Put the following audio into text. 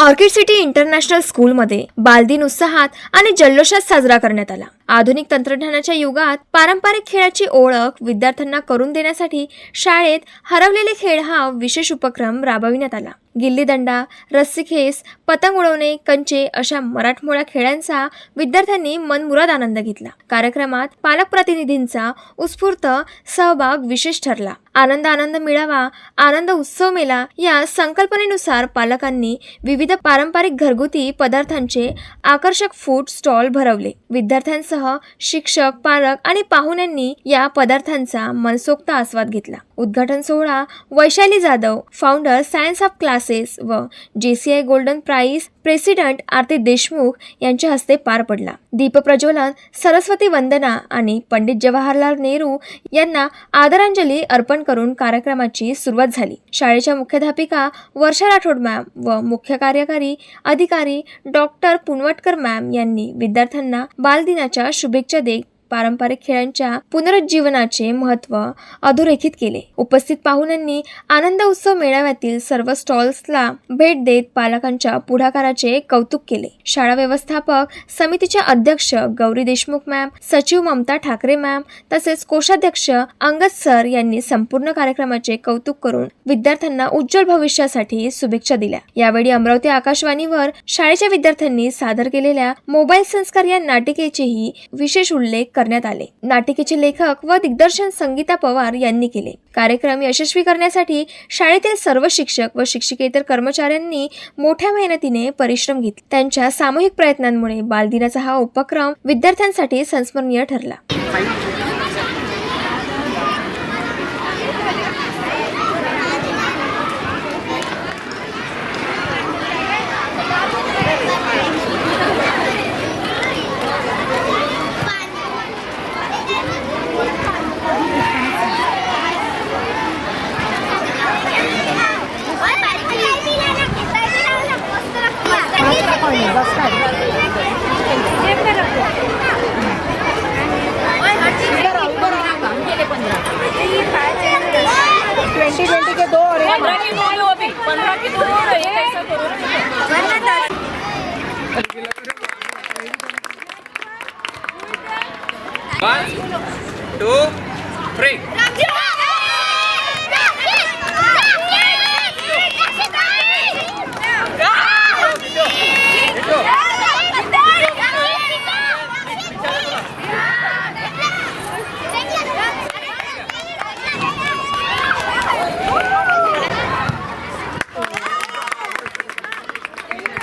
Orchid city international स्कूलमध्ये बालदिन उत्साहात आणि जल्लोषात साजरा करण्यात आला. आधुनिक तंत्रज्ञानाच्या युगात पारंपरिक खेळाची ओळख विद्यार्थ्यांना करून देण्यासाठी शाळेत हरवलेले खेळ हा विशेष उपक्रम राबविण्यात आला. गिल्लीदंडा रस्सीखेस पतंग उडवणे कंचे अशा मराठमोळ्या खेळांचा विद्यार्थ्यांनी मनमुराद आनंद घेतला. कार्यक्रमात पालक प्रतिनिधींचा उत्स्फूर्त सहभाग विशेष ठरला. आनंद आनंद मिळावा आनंद उत्सव मेला या संकल्पनेनुसार पालकांनी विविध पारंपरिक घरगुती पदार्थांचे आकर्षक फूड स्टॉल भरवले. विद्यार्थ्यांसह शिक्षक पालक आणि पाहुण्यांनी या पदार्थांचा मनसोक्त आस्वाद घेतला. उद्घाटन सोहळा Vaishali Jadhav founder science of classes व JCI golden prize president Aarti Deshmukh यांच्या हस्ते पार पडला. दीपप्रज्वलन सरस्वती वंदना आणि पंडित जवाहरलाल नेहरू यांना आदरांजली अर्पण करून कार्यक्रमाची सुरुवात झाली. शाळेच्या मुख्याध्यापिका वर्षा राठोड मॅम व मुख्य कार्यकारी अधिकारी डॉक्टर पुनवटकर मॅम यांनी विद्यार्थ्यांना बालदिनाच्या शुभेच्छा देत पारंपरिक खेळांच्या पुनरुज्जीवनाचे महत्त्व अधोरेखित केले. उपस्थित पाहुण्यांनी आनंद उत्सव मेळाव्यातील सर्व स्टॉल्सला भेट देत पालकांच्या पुढाकाराचे कौतुक केले. शाळा व्यवस्थापक समितीच्या अध्यक्ष गौरी देशमुख मॅम सचिव ममता ठाकरे मॅम तसेच कोषाध्यक्ष अंगद सर यांनी संपूर्ण कार्यक्रमाचे कौतुक करून विद्यार्थ्यांना उज्ज्वल भविष्यासाठी शुभेच्छा दिल्या. यावेळी अमरावती आकाशवाणीवर शाळेच्या विद्यार्थ्यांनी सादर केलेल्या मोबाईल संस्कार या नाटिकेचेही विशेष उल्लेख करण्यात आले. नाटिकेचे लेखक व दिग्दर्शन संगीता पवार यांनी केले. कार्यक्रम यशस्वी करण्यासाठी शाळेतील सर्व शिक्षक व शिक्षिकेतर कर्मचाऱ्यांनी मोठ्या मेहनतीने परिश्रम घेतले. त्यांच्या सामूहिक प्रयत्नांमुळे बालदिनाचा हा उपक्रम विद्यार्थ्यांसाठी संस्मरणीय ठरला. One, two, three.